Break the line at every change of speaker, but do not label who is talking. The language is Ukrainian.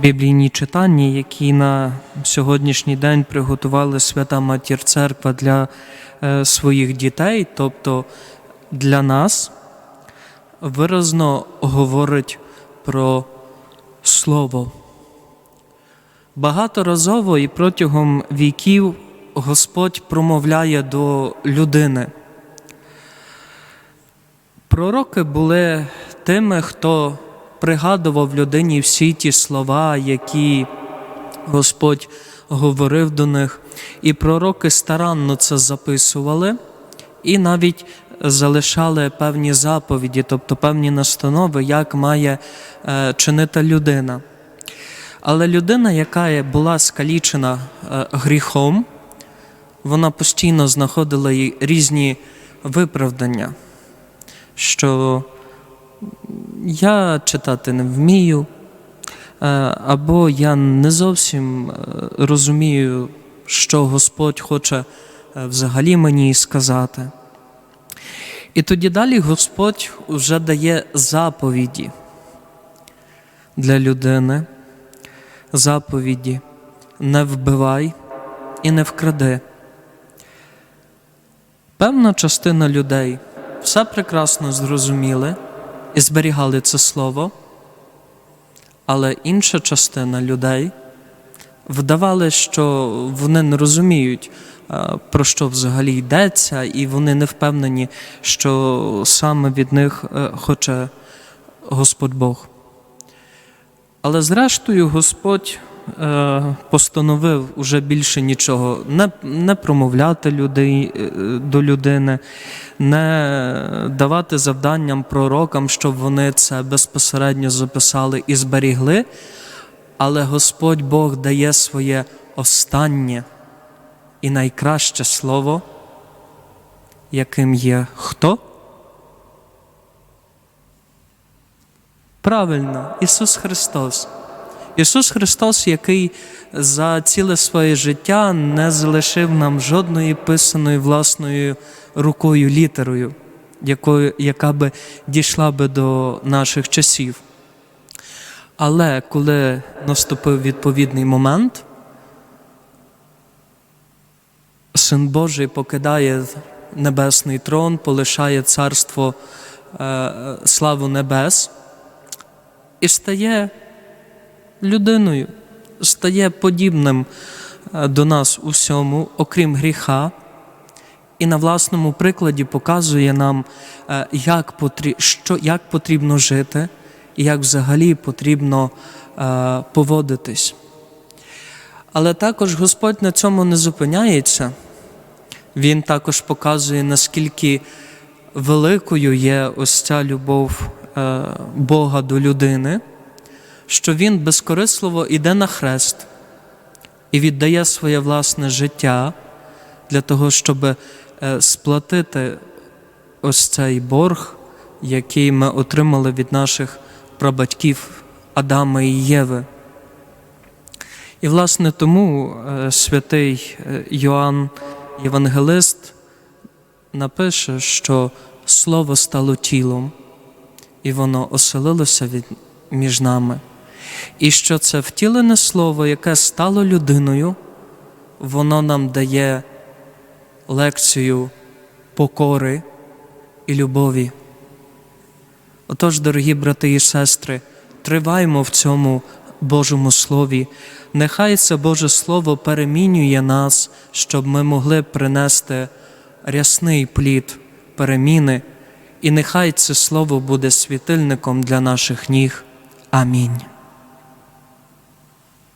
біблійні читання, які на сьогоднішній день приготували Свята Матір Церква для е, своїх дітей, тобто для нас, виразно говорить про Слово. Багаторазово і протягом віків Господь промовляє до людини. Пророки були тими, хто пригадував людині всі ті слова, які Господь говорив до них. І пророки старанно це записували і навіть залишали певні заповіді, тобто певні настанови, як має е, чинити людина. Але людина, яка була скалічена е, гріхом, вона постійно знаходила їй різні виправдання, що я читати не вмію, е, або я не зовсім е, розумію, що Господь хоче е, взагалі мені сказати. І тоді далі Господь вже дає заповіді для людини, заповіді не вбивай і не вкради. Певна частина людей все прекрасно зрозуміли і зберігали це слово, але інша частина людей вдавали, що вони не розуміють, е, про що взагалі йдеться, і вони не впевнені, що саме від них е, хоче Господь Бог. Але зрештою Господь постановив уже більше нічого не, не промовляти людей, е, до людини, не давати завданням пророкам, щоб вони це безпосередньо записали і зберігли. Але Господь Бог дає своє останнє і найкраще слово, яким є хто? Правильно, Ісус Христос. Ісус Христос, який за ціле своє життя не залишив нам жодної писаної власною рукою літерою, якою, яка би дійшла би до наших часів. Але коли наступив відповідний момент, Син Божий покидає небесний трон, полишає царство е, славу небес і стає людиною, стає подібним е, до нас у всьому, окрім гріха, і на власному прикладі показує нам, е, як, що, як потрібно жити і як взагалі потрібно е, поводитись. Але також Господь на цьому не зупиняється. Він також показує, наскільки великою є ось ця любов Бога до людини, що Він безкорисливо йде на хрест і віддає своє власне життя для того, щоб е, сплатити ось цей борг, який ми отримали від наших прабатьків Адама і Єви. І, власне, тому е, святий е, Йоанн Євангелист напише, що Слово стало тілом, і воно оселилося від, між нами. І що це втілене слово, яке стало людиною, воно нам дає лекцію покори і любові. Отож, дорогі брати і сестри, триваймо в цьому Божому Слові. Нехай це Боже Слово перемінює нас, щоб ми могли принести рясний плід переміни, і нехай це Слово буде світильником для наших ніг. Амінь.